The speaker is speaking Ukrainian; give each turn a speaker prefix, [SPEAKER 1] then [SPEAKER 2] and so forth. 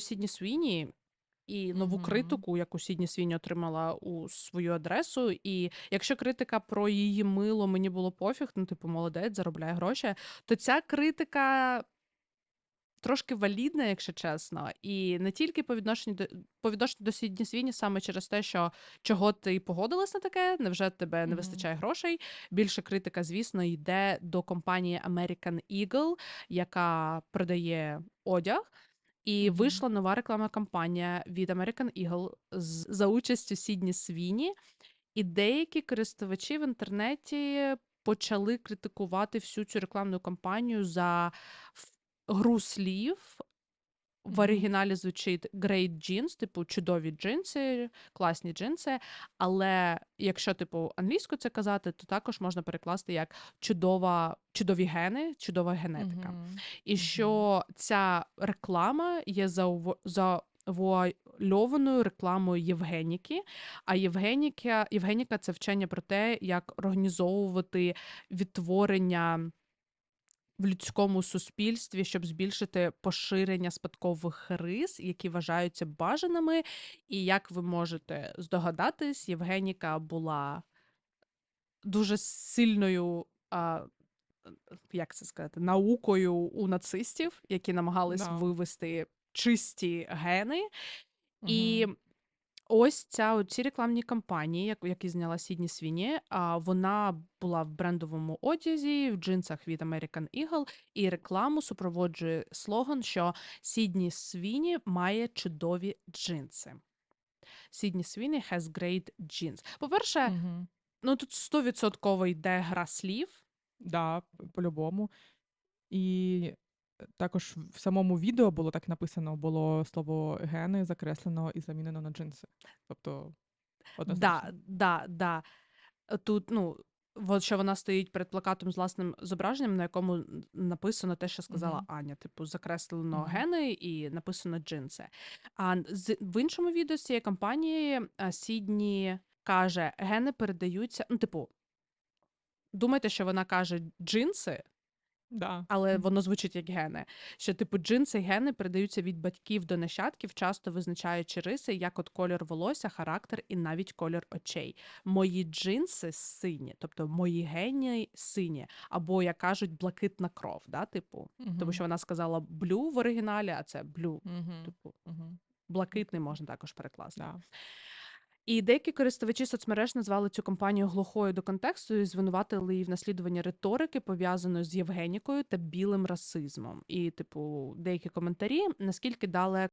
[SPEAKER 1] про Сідні Свіні і нову
[SPEAKER 2] Мгм.
[SPEAKER 1] критику, яку Сідні Свіні отримала у свою адресу. І якщо критика про її мило мені було пофіг, ну, типу, молодець, заробляє гроші, то ця критика трошки валідна, якщо чесно. І не тільки по відношенню до по відношенню до Сідні Свіні, саме через те, що чого ти погодилась на таке, невже тебе не вистачає грошей. Більше критика, звісно, йде до компанії American Eagle, яка продає одяг. І вийшла нова рекламна кампанія від American Eagle з за участю Сідні Свіні. І деякі користувачі в інтернеті почали критикувати всю цю рекламну кампанію за гру слів. В оригіналі звучить great jeans, типу чудові джинси, класні джинси. Але якщо, типу, англійською це казати, то також можна перекласти як чудова чудові гени, чудова генетика.
[SPEAKER 2] Мгм.
[SPEAKER 1] І що ця реклама є заув рекламою Євгеніки. А Євгеніка Євгеніка- це вчення про те, як організовувати відтворення в людському суспільстві, щоб збільшити поширення спадкових рис, які вважаються бажаними. І як ви можете здогадатись, Євгеніка була дуже сильною, а, як це сказати, наукою у нацистів, які намагались
[SPEAKER 2] Да.
[SPEAKER 1] вивести чисті гени. І
[SPEAKER 2] Мгм.
[SPEAKER 1] Ось ця ці рекламні кампанії, яку які зняла Сідні Свіні, а, вона була в брендовому одязі, в джинсах від American Eagle, і рекламу супроводжує слоган, що Сідні Свіні має чудові джинси. Сідні Свіні has great jeans. По-перше,
[SPEAKER 2] Мгм.
[SPEAKER 1] ну тут стовідсотково йде гра слів.
[SPEAKER 2] Да, по-любому. І, також в самому відео було так написано, було слово "гени" закреслено і замінено на джинси. Тобто
[SPEAKER 1] Да,
[SPEAKER 2] однозначно.
[SPEAKER 1] да, да. Тут, ну, от що вона стоїть перед плакатом з власним зображенням, на якому написано те, що сказала
[SPEAKER 2] Мгм.
[SPEAKER 1] Аня. Типу, закреслено
[SPEAKER 2] Мгм.
[SPEAKER 1] гени і написано джинси. А з в іншому відео з цієї кампанії, а, Сідні каже: "Гени передаються" ну, типу думайте, що вона каже джинси,
[SPEAKER 2] Да.
[SPEAKER 1] але воно звучить як гени. Що, типу, джинси гени передаються від батьків до нащадків, часто визначаючи риси, як от колір волосся, характер і навіть колір очей. Мої джинси сині, тобто мої гени сині, або, як кажуть, блакитна кров, да, типу. Тому що вона сказала blue в оригіналі, а це blue,
[SPEAKER 2] Мгм.
[SPEAKER 1] типу,
[SPEAKER 2] Мгм.
[SPEAKER 1] блакитний можна також перекласти.
[SPEAKER 2] Да.
[SPEAKER 1] І деякі користувачі соцмереж назвали цю кампанію глухою до контексту і звинуватили її в наслідуванні риторики, пов'язаної з Євгенікою та білим расизмом. І, типу, деякі коментарі, наскільки далеко